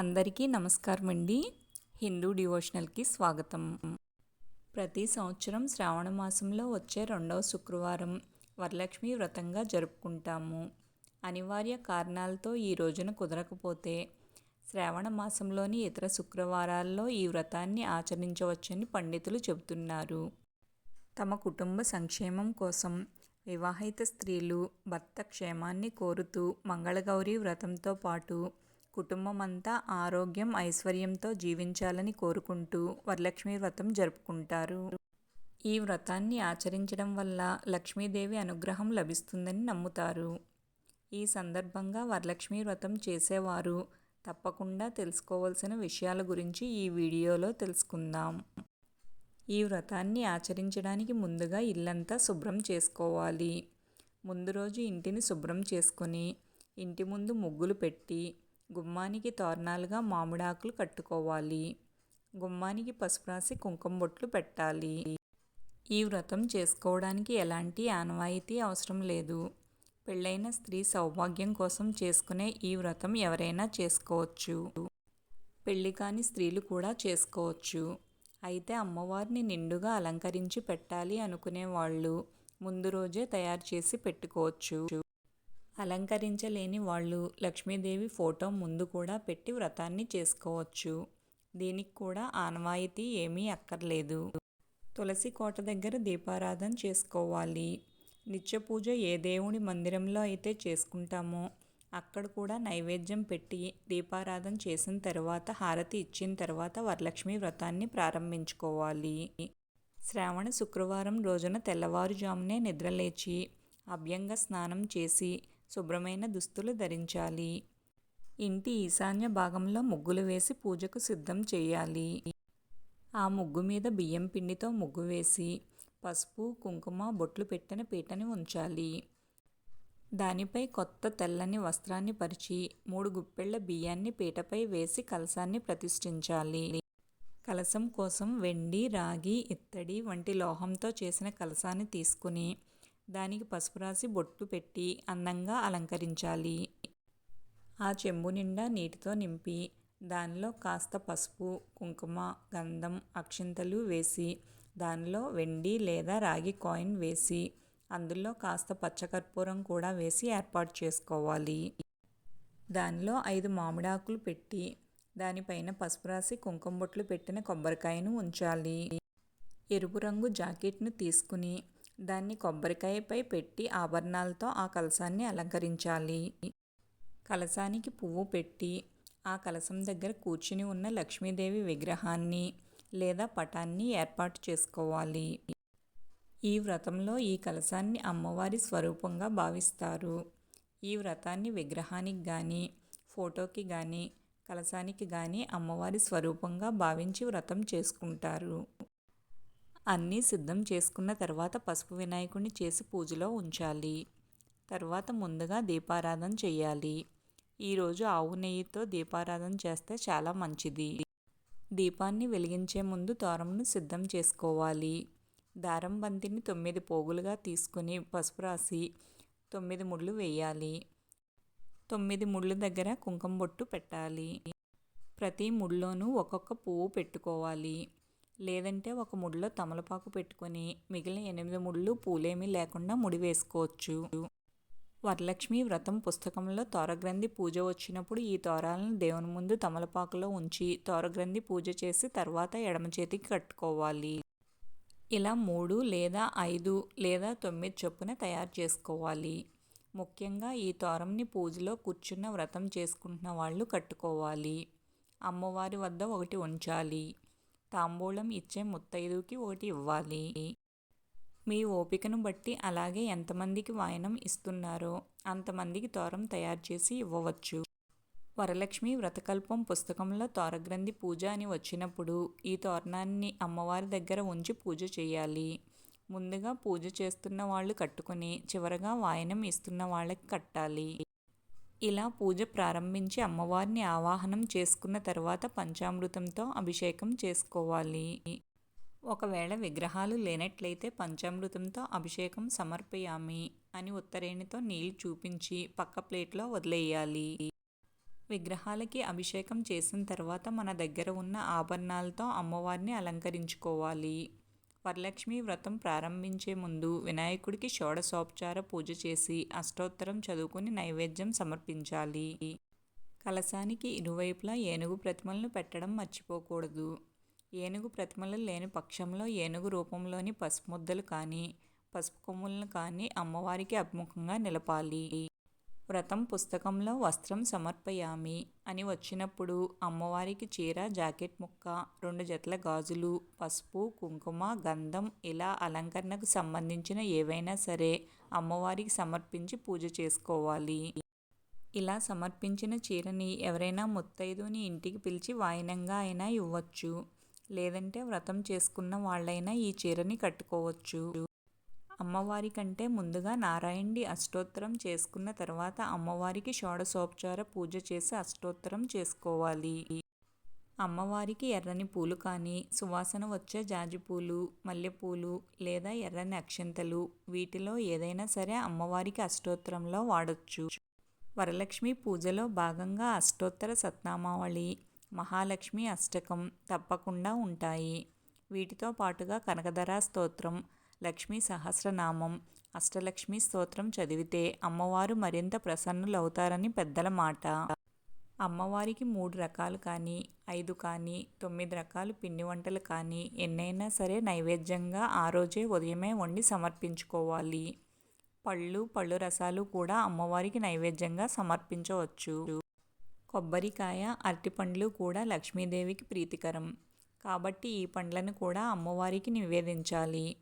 అందరికీ నమస్కారం అండి హిందూ డివోషనల్కి స్వాగతం. ప్రతి సంవత్సరం శ్రావణ మాసంలో వచ్చే రెండవ శుక్రవారం వరలక్ష్మి వ్రతంగా జరుపుకుంటాము. అనివార్య కారణాలతో ఈ రోజున కుదరకపోతే శ్రావణ మాసంలోని ఇతర శుక్రవారాల్లో ఈ వ్రతాన్ని ఆచరించవచ్చని పండితులు చెబుతున్నారు. తమ కుటుంబ సంక్షేమం కోసం వివాహిత స్త్రీలు భర్త క్షేమాన్ని కోరుతూ మంగళగౌరి వ్రతంతో పాటు కుటుంబం అంతా ఆరోగ్యం ఐశ్వర్యంతో జీవించాలని కోరుకుంటూ వరలక్ష్మి వ్రతం జరుపుకుంటారు. ఈ వ్రతాన్ని ఆచరించడం వల్ల లక్ష్మీదేవి అనుగ్రహం లభిస్తుందని నమ్ముతారు. ఈ సందర్భంగా వరలక్ష్మి వ్రతం చేసేవారు తప్పకుండా తెలుసుకోవాల్సిన విషయాల గురించి ఈ వీడియోలో తెలుసుకుందాం. ఈ వ్రతాన్ని ఆచరించడానికి ముందుగా ఇల్లంతా శుభ్రం చేసుకోవాలి. ముందు రోజు ఇంటిని శుభ్రం చేసుకొని ఇంటి ముందు ముగ్గులు పెట్టి గుమ్మానికి తోరణాలుగా మామిడాకులు కట్టుకోవాలి. గుమ్మానికి పసుపు రాసి కుంకుమ బొట్లు పెట్టాలి. ఈ వ్రతం చేసుకోవడానికి ఎలాంటి ఆనవాయితీ అవసరం లేదు. పెళ్ళైన స్త్రీ సౌభాగ్యం కోసం చేసుకునే ఈ వ్రతం ఎవరైనా చేసుకోవచ్చు. పెళ్ళి కాని స్త్రీలు కూడా చేసుకోవచ్చు. అయితే అమ్మవారిని నిండుగా అలంకరించి పెట్టాలి అనుకునే వాళ్ళు ముందు రోజే తయారు చేసి పెట్టుకోవచ్చు. అలంకరించలేని వాళ్ళు లక్ష్మీదేవి ఫోటో ముందు కూడా పెట్టి వ్రతాన్ని చేసుకోవచ్చు. దీనికి కూడా ఆనవాయితీ ఏమీ అక్కర్లేదు. తులసి కోట దగ్గర దీపారాధన చేసుకోవాలి. నిత్య పూజ ఏ దేవుడి మందిరంలో అయితే చేసుకుంటామో అక్కడ కూడా నైవేద్యం పెట్టి దీపారాధన చేసిన తర్వాత హారతి ఇచ్చిన తర్వాత వరలక్ష్మి వ్రతాన్ని ప్రారంభించుకోవాలి. శ్రావణ శుక్రవారం రోజున తెల్లవారుజామునే నిద్రలేచి అభ్యంగ స్నానం చేసి శుభ్రమైన దుస్తులు ధరించాలి. ఇంటి ఈశాన్య భాగంలో ముగ్గులు వేసి పూజకు సిద్ధం చేయాలి. ఆ ముగ్గు మీద బియ్యం పిండితో ముగ్గు వేసి పసుపు కుంకుమ బొట్లు పెట్టిన పీటని ఉంచాలి. దానిపై కొత్త తెల్లని వస్త్రాన్ని పరిచి మూడు గుప్పెళ్ళ బియ్యాన్ని పీటపై వేసి కలసాన్ని ప్రతిష్ఠించాలి. కలసం కోసం వెండి రాగి ఇత్తడి వంటి లోహంతో చేసిన కలసాన్ని తీసుకుని దానికి పసుపు రాసి బొట్టు పెట్టి అందంగా అలంకరించాలి. ఆ చెంబు నిండా నీటితో నింపి దానిలో కాస్త పసుపు కుంకుమ గంధం అక్షింతలు వేసి దానిలో వెండి లేదా రాగి కాయిన్ వేసి అందులో కాస్త పచ్చకర్పూరం కూడా వేసి ఏర్పాటు చేసుకోవాలి. దానిలో ఐదు మామిడాకులు పెట్టి దానిపైన పసుపు రాసి కుంకుమ బొట్లు పెట్టిన కొబ్బరికాయను ఉంచాలి. ఎరుపు రంగు జాకెట్ను తీసుకుని దాన్ని కొబ్బరికాయపై పెట్టి ఆభరణాలతో ఆ కలసాన్ని అలంకరించాలి. కలసానికి పువ్వు పెట్టి ఆ కలసం దగ్గర కూర్చుని ఉన్న లక్ష్మీదేవి విగ్రహాన్ని లేదా పటాన్ని ఏర్పాటు చేసుకోవాలి. ఈ వ్రతంలో ఈ కలసాన్ని అమ్మవారి స్వరూపంగా భావిస్తారు. ఈ వ్రతాన్ని విగ్రహానికి కానీ ఫోటోకి కానీ కలసానికి కానీ అమ్మవారి స్వరూపంగా భావించి వ్రతం చేసుకుంటారు. అన్నీ సిద్ధం చేసుకున్న తర్వాత పసుపు వినాయకుడిని చేసి పూజలో ఉంచాలి. తర్వాత ముందుగా దీపారాధన చేయాలి. ఈరోజు ఆవు నెయ్యితో దీపారాధన చేస్తే చాలా మంచిది. దీపాన్ని వెలిగించే ముందు తోరంను సిద్ధం చేసుకోవాలి. దారం బంతిని తొమ్మిది పోగులుగా తీసుకుని పసుపు రాసి తొమ్మిది ముళ్ళు వేయాలి. తొమ్మిది ముళ్ళు దగ్గర కుంకుమ బొట్టు పెట్టాలి. ప్రతి ముళ్ళోనూ ఒక్కొక్క పువ్వు పెట్టుకోవాలి. లేదంటే ఒక ముడిలో తమలపాకు పెట్టుకొని మిగిలిన ఎనిమిది ముళ్ళు పూలేమీ లేకుండా ముడి వేసుకోవచ్చు. వరలక్ష్మి వ్రతం పుస్తకంలో తోరగ్రంథి పూజ వచ్చినప్పుడు ఈ తోరాలను దేవుని ముందు తమలపాకులో ఉంచి తోరగ్రంథి పూజ చేసి తర్వాత ఎడమ చేతికి కట్టుకోవాలి. ఇలా మూడు లేదా ఐదు లేదా తొమ్మిది చొప్పున తయారు చేసుకోవాలి. ముఖ్యంగా ఈ తోరంని పూజలో కూర్చున్న వ్రతం చేసుకుంటున్న వాళ్ళు కట్టుకోవాలి. అమ్మవారి వద్ద ఒకటి ఉంచాలి. తాంబూలం ఇచ్చే ముత్తైదుకి ఒకటి ఇవ్వాలి. మీ ఓపికను బట్టి అలాగే ఎంతమందికి వాయనం ఇస్తున్నారో అంతమందికి తోరం తయారు చేసి ఇవ్వవచ్చు. వరలక్ష్మి వ్రతకల్పం పుస్తకంలో తోరగ్రంథి పూజ అని వచ్చినప్పుడు ఈ తోరణాన్ని అమ్మవారి దగ్గర ఉంచి పూజ చేయాలి. ముందుగా పూజ చేస్తున్న వాళ్ళు కట్టుకుని చివరగా వాయనం ఇస్తున్న వాళ్ళకి కట్టాలి. ఇలా పూజ ప్రారంభించి అమ్మవారిని ఆవాహనం చేసుకున్న తర్వాత పంచామృతంతో అభిషేకం చేసుకోవాలి. ఒకవేళ విగ్రహాలు లేనట్లయితే పంచామృతంతో అభిషేకం సమర్పయామి అని ఉత్తరేణితో నీళ్ళు చూపించి పక్క ప్లేట్లో వదిలేయాలి. విగ్రహాలకి అభిషేకం చేసిన తర్వాత మన దగ్గర ఉన్న ఆభరణాలతో అమ్మవారిని అలంకరించుకోవాలి. వరలక్ష్మి వ్రతం ప్రారంభించే ముందు వినాయకుడికి షోడశోపచార పూజ చేసి అష్టోత్తరం చదువుకుని నైవేద్యం సమర్పించాలి. కలశానికి ఇరువైపులా ఏనుగు ప్రతిమలను పెట్టడం మర్చిపోకూడదు. ఏనుగు ప్రతిమలు లేని పక్షంలో ఏనుగు రూపంలోని పసుపు ముద్దలు కానీ పసుపు కొమ్ములను కానీ అమ్మవారికి అభిముఖంగా నిలపాలి. వ్రతం పుస్తకంలో వస్త్రం సమర్పయామి అని వచ్చినప్పుడు అమ్మవారికి చీర జాకెట్ ముక్క రెండు జతల గాజులు పసుపు కుంకుమ గంధం ఇలా అలంకరణకు సంబంధించిన ఏవైనా సరే అమ్మవారికి సమర్పించి పూజ చేసుకోవాలి. ఇలా సమర్పించిన చీరని ఎవరైనా ముత్తైదుని ఇంటికి పిలిచి వాయినంగా అయినా ఇవ్వచ్చు. లేదంటే వ్రతం చేసుకున్న వాళ్ళైనా ఈ చీరని కట్టుకోవచ్చు. అమ్మవారి కంటే ముందుగా నారాయణి అష్టోత్తరం చేసుకున్న తర్వాత అమ్మవారికి షోడశోపచార పూజ చేసి అష్టోత్తరం చేసుకోవాలి. అమ్మవారికి ఎర్రని పూలు కానీ సువాసన వచ్చే జాజిపూలు మల్లెపూలు లేదా ఎర్రని అక్షంతలు వీటిలో ఏదైనా సరే అమ్మవారికి అష్టోత్తరంలో వాడచ్చు. వరలక్ష్మి పూజలో భాగంగా అష్టోత్తర సత్నామావళి మహాలక్ష్మి అష్టకం తప్పకుండా ఉంటాయి. వీటితో పాటుగా కనకధరా స్తోత్రం లక్ష్మీ సహస్రనామం అష్టలక్ష్మి స్తోత్రం చదివితే అమ్మవారు మరింత ప్రసన్నులవుతారని పెద్దల మాట. అమ్మవారికి మూడు రకాలు కానీ ఐదు కానీ తొమ్మిది రకాలు పిండి వంటలు కానీ ఎన్నైనా సరే నైవేద్యంగా ఆ రోజే ఉదయమే వండి సమర్పించుకోవాలి. పళ్ళు పళ్ళు రసాలు కూడా అమ్మవారికి నైవేద్యంగా సమర్పించవచ్చు. కొబ్బరికాయ అరటిపండ్లు కూడా లక్ష్మీదేవికి ప్రీతికరం. కాబట్టి ఈ పండ్లను కూడా అమ్మవారికి నివేదించాలి.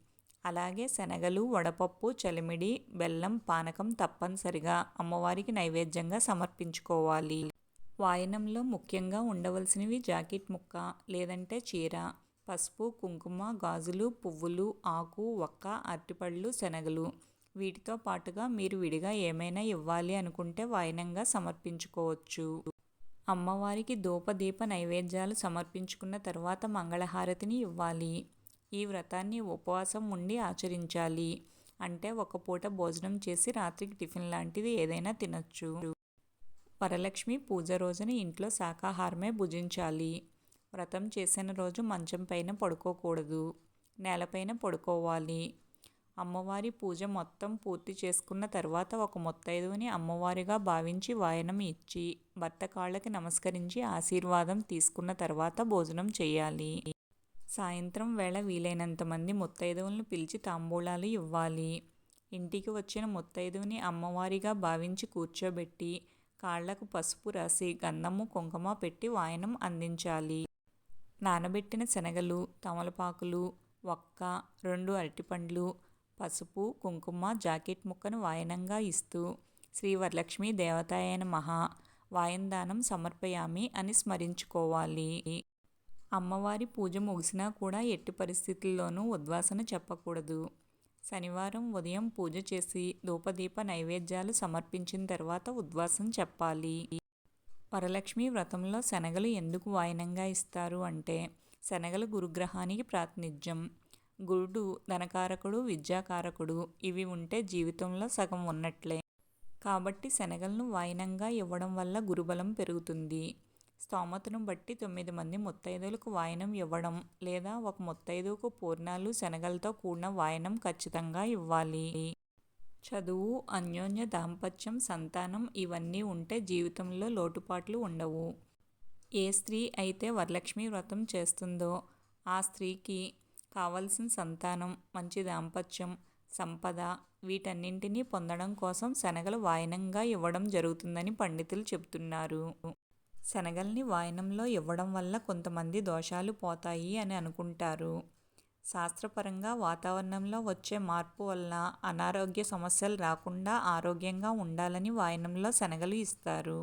అలాగే శనగలు వడపప్పు చలిమిడి బెల్లం పానకం తప్పనిసరిగా అమ్మవారికి నైవేద్యంగా సమర్పించుకోవాలి. వాయనంలో ముఖ్యంగా ఉండవలసినవి జాకెట్ ముక్క లేదంటే చీర పసుపు కుంకుమ గాజులు పువ్వులు ఆకు ఒక్క అరటిపళ్ళు శనగలు. వీటితో పాటుగా మీరు విడిగా ఏమైనా ఇవ్వాలి అనుకుంటే వాయనంగా సమర్పించుకోవచ్చు. అమ్మవారికి ధూపదీప నైవేద్యాలు సమర్పించుకున్న తర్వాత మంగళహారతిని ఇవ్వాలి. ఈ వ్రతాన్ని ఉపవాసం ఉండి ఆచరించాలి. అంటే ఒక పూట భోజనం చేసి రాత్రికి టిఫిన్ లాంటిది ఏదైనా తినచ్చు. వరలక్ష్మి పూజ రోజున ఇంట్లో శాకాహారమే భుజించాలి. వ్రతం చేసిన రోజు మంచం పైన పడుకోకూడదు. నేలపైన పడుకోవాలి. అమ్మవారి పూజ మొత్తం పూర్తి చేసుకున్న తర్వాత ఒక ముత్తైదువుని అమ్మవారిగా భావించి వాయనం ఇచ్చి భర్త కాళ్ళకి నమస్కరించి ఆశీర్వాదం తీసుకున్న తర్వాత భోజనం చేయాలి. సాయంత్రం వేళ వీలైనంత మంది ముత్తైదువులను పిలిచి తాంబూలాలు ఇవ్వాలి. ఇంటికి వచ్చిన ముత్తైదువుని అమ్మవారిగా భావించి కూర్చోబెట్టి కాళ్ళకు పసుపు రాసి గంధము కుంకుమ పెట్టి వాయనం అందించాలి. నానబెట్టిన శనగలు తమలపాకులు ఒక్క రెండు అరటిపండ్లు పసుపు కుంకుమ జాకెట్ ముక్కను వాయనంగా ఇస్తూ శ్రీ వరలక్ష్మీ దేవతాయన మహా వాయందానం సమర్పయామి అని స్మరించుకోవాలి. అమ్మవారి పూజ ముగిసినా కూడా ఎట్టి పరిస్థితుల్లోనూ ఉద్వాసన చెప్పకూడదు. శనివారం ఉదయం పూజ చేసి ధూపదీప నైవేద్యాలు సమర్పించిన తర్వాత ఉద్వాసం చెప్పాలి. వరలక్ష్మి వ్రతంలో శనగలు ఎందుకు వాయనంగా ఇస్తారు అంటే శనగలు గురుగ్రహానికి ప్రాతినిధ్యం. గురుడు ధనకారకుడు విద్యాకారకుడు ఇవి ఉంటే జీవితంలో సగం ఉన్నట్లే. కాబట్టి శనగలను వాయినంగా ఇవ్వడం వల్ల గురుబలం పెరుగుతుంది. స్తోమతను బట్టి తొమ్మిది మంది ముత్తైదులకు వాయనం ఇవ్వడం లేదా ఒక ముత్తైదుకు పూర్ణాలు శనగలతో కూడిన వాయనం ఖచ్చితంగా ఇవ్వాలి. చదువు అన్యోన్య దాంపత్యం సంతానం ఇవన్నీ ఉంటే జీవితంలో లోటుపాట్లు ఉండవు. ఏ స్త్రీ అయితే వరలక్ష్మి వ్రతం చేస్తుందో ఆ స్త్రీకి కావలసిన సంతానం మంచి దాంపత్యం సంపద వీటన్నింటినీ పొందడం కోసం శనగలు వాయనంగా ఇవ్వడం జరుగుతుందని పండితులు చెబుతున్నారు. శనగల్ని వాయనంలో ఇవ్వడం వల్ల కొంతమంది దోషాలు పోతాయి అని అనుకుంటారు. శాస్త్రపరంగా వాతావరణంలో వచ్చే మార్పు వల్ల అనారోగ్య సమస్యలు రాకుండా ఆరోగ్యంగా ఉండాలని వాయనంలో శనగలు ఇస్తారు.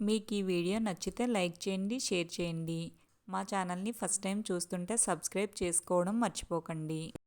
మీకు ఈ వీడియో నచ్చితే లైక్ చేయండి షేర్ చేయండి. మా ఛానల్ని ఫస్ట్ టైం చూస్తుంటే సబ్స్క్రైబ్ చేసుకోవడం మర్చిపోకండి.